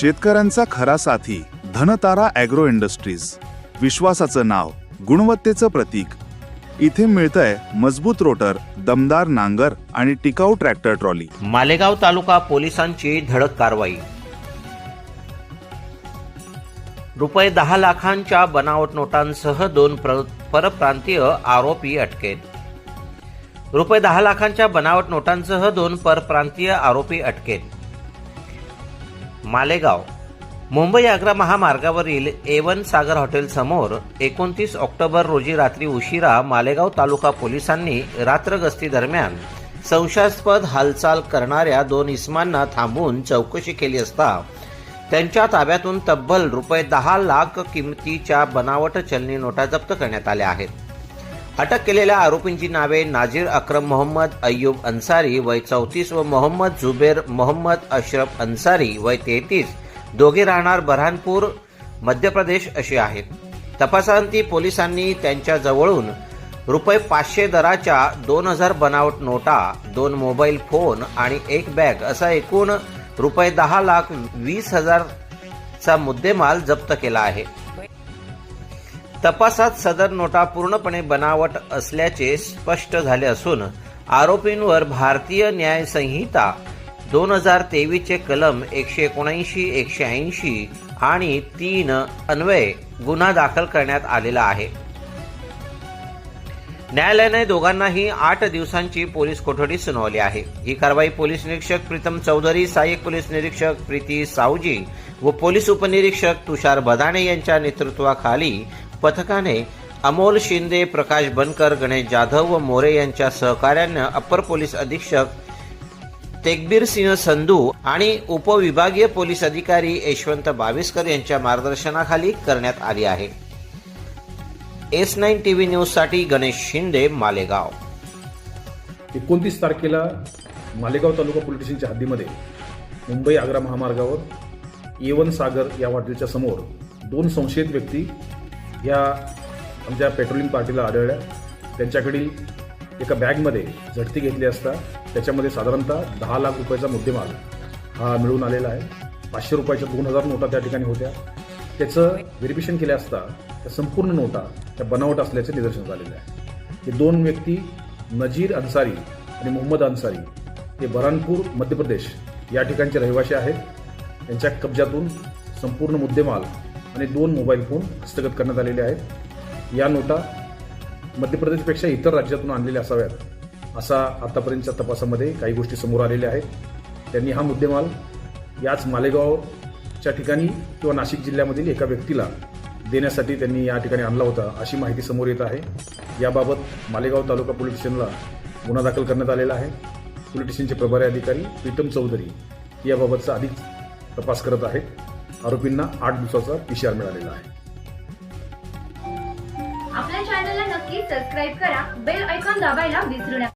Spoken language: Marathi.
शेतकऱ्यांचा खरा साथी धनतारा ॲग्रो इंडस्ट्रीज. विश्वासाचं नाव गुणवत्तेचं प्रतीक. इथे मिळतंय मजबूत रोटर दमदार नांगर आणि टिकाऊ ट्रॅक्टर ट्रॉली. मालेगाव तालुका पोलिसांची धडक कारवाई. रुपये दहा लाखांच्या बनावट नोटांसह दोन प्र परप्रांतीय आरोपी अटकेत. रुपये दहा लाखांच्या बनावट नोटांसह दोन परप्रांतीय आरोपी अटकेत. मालेगाव. मुंबई आग्रा महामार्गावरील एवन सागर हॉटेलसमोर एकोणतीस ऑक्टोबर रोजी रात्री उशिरा मालेगाव तालुका पोलिसांनी रात्र गस्ती दरम्यान संशयास्पद हालचाल करणाऱ्या दोन इस्मांना थांबवून चौकशी केली असता त्यांच्या ताब्यातून तब्बल रुपये दहा लाख किमतीच्या बनावट चलनी नोटा जप्त करण्यात आल्या आहेत. अटक केलेल्या आरोपींची नावे नाझीर अक्रम मोहम्मद अय्यूब अन्सारी वय चौतीस व मोहम्मद जुबेर मोहम्मद अशरफ अन्सारी वय तेहतीस. दोघे राहणार बऱ्हाणपूर मध्य प्रदेश अशी आहेत. तपासांती पोलिसांनी त्यांच्या जवळून रुपये पाचशे दराच्या दोन हजार बनावट नोटा दोन मोबाईल फोन आणि एक बॅग असा एकूण रुपये दहा लाख वीस हजारचा मुद्देमाल जप्त केला आहे. तपासात सदर नोटा पूर्णपणे बनावट असल्याचे स्पष्ट झाले असून आरोपींवर भारतीय न्याय संहिता दोन हजार तेवीसचे कलम एकशे एकोणऐंशी एकशे ऐंशी आणि तीन अन्वये गुन्हा दाखल करण्यात आलेला आहे. न्यायालयाने दोघांनाही आठ दिवसांची पोलीस कोठडी सुनावली आहे. ही कारवाई पोलीस निरीक्षक प्रीतम चौधरी सहाय्यक पोलीस निरीक्षक प्रीती सावजी व पोलीस उपनिरीक्षक तुषार बदाणे यांच्या नेतृत्वाखाली पथकाने अमोल शिंदे प्रकाश बनकर गणेश जाधव व मोरे यांच्या सहकार्यानं अप्पर पोलीस अधीक्षक तेगबीर सिंह संधू आणि उपविभागीय पोलीस अधिकारी यशवंत बाविस्कर यांच्या मार्गदर्शनाखाली करण्यात आली आहे. एस नाईन टीव्ही न्यूजसाठी गणेश शिंदे मालेगाव. एकोणतीस तारखेला मालेगाव तालुका पोलीस स्टेशनच्या हद्दीमध्ये मुंबई आग्रा महामार्गावर येवन सागर या वाटेच्या समोर दोन संशयित व्यक्ती या आमच्या पेट्रोलिंग पार्टीला आढळल्या. त्यांच्याकडील एका बॅगमध्ये झडती घेतली असता त्याच्यामध्ये साधारणतः दहा लाख रुपयाचा मुद्देमाल हा मिळून आलेला आहे. पाचशे रुपयाच्या दोन हजार नोटा त्या ठिकाणी होत्या. त्याचं व्हेरिफिकेशन केल्या असता त्या संपूर्ण नोटा त्या बनावट असल्याचे निदर्शनास आलेलं आहे. हे दोन व्यक्ती नजीर अन्सारी आणि मोहम्मद अन्सारी हे बऱ्हाणपूर मध्य प्रदेश या ठिकाणचे रहिवासी आहेत. त्यांच्या कब्जातून संपूर्ण मुद्देमाल आणि दोन मोबाईल फोन हस्तगत करण्यात आलेले आहेत. या नोटा मध्य प्रदेशपेक्षा इतर राज्यातून आणलेल्या असाव्यात असा आतापर्यंतच्या तपासामध्ये काही गोष्टी समोर आलेल्या आहेत. त्यांनी हा मुद्देमाल याच मालेगावच्या ठिकाणी किंवा नाशिक जिल्ह्यामधील एका व्यक्तीला देण्यासाठी त्यांनी या ठिकाणी आणला होता अशी माहिती समोर येत आहे. याबाबत मालेगाव तालुका पोलीस स्टेशनला गुन्हा दाखल करण्यात आलेला आहे. पोलीस स्टेशनचे प्रभारी अधिकारी प्रीतम चौधरी याबाबतचा अधिक तपास करत आहेत. आरोपींना आठ दिवसाचा पीसीआर मिळालेला आहे. आपल्या चॅनलला नक्की सबस्क्राईब करा बेल ऐकॉन दाबायला विसरू नका.